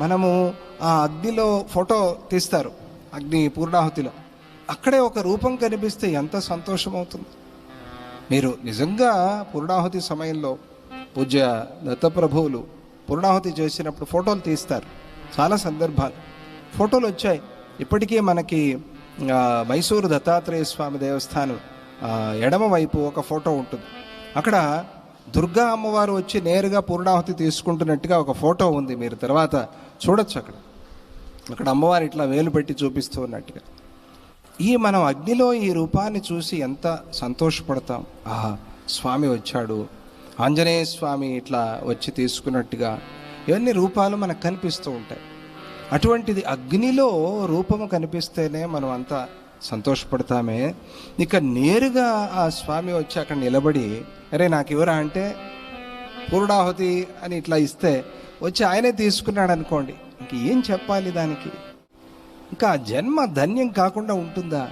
మనము ఆ అగ్నిలో ఫోటో తీస్తారు అగ్ని పూర్ణాహుతిలో. అక్కడే ఒక రూపం కనిపిస్తే ఎంత సంతోషం అవుతుంది మీరు నిజంగా పూర్ణాహుతి సమయంలో పూజ్య దత్తప్రభువులు పూర్ణాహుతి చేసినప్పుడు ఫోటోలు తీస్తారు. చాలా సందర్భాలు. ఫోటోలు వచ్చాయి. ఇప్పటికీ మనకి మైసూరు దత్తాత్రేయ స్వామి దేవస్థానం ఎడమవైపు ఒక ఫోటో ఉంటుంది. అక్కడ దుర్గా అమ్మవారు వచ్చి నేరుగా పూర్ణాహుతి తీసుకుంటున్నట్టుగా ఒక ఫోటో ఉంది మీరు తర్వాత చూడొచ్చు అక్కడ. అక్కడ అమ్మవారు ఇట్లా వేలు పెట్టి చూపిస్తూ ఉన్నట్టుగా. ఈ మనం అగ్నిలో ఈ రూపాన్ని చూసి ఎంత సంతోషపడతాం. ఆహా స్వామి వచ్చాడు. ఆంజనేయ స్వామి ఇట్లా వచ్చి తీసుకున్నట్టుగా ఇవన్నీ రూపాలు మనకు కనిపిస్తూ ఉంటాయి. అటువంటిది అగ్నిలో రూపము కనిపిస్తేనే మనం అంతా సంతోషపడతామే. ఇక నేరుగా ఆ స్వామి వచ్చి అక్కడ నిలబడి అరే నాకు ఇవ్వరా అంటే పూర్ణాహుతి అని ఇట్లా ఇస్తే వచ్చి ఆయనే తీసుకున్నాడు అనుకోండి ఇంక ఏం చెప్పాలి దానికి? ఇంకా జన్మ ధన్యం కాకుండా ఉంటుందా?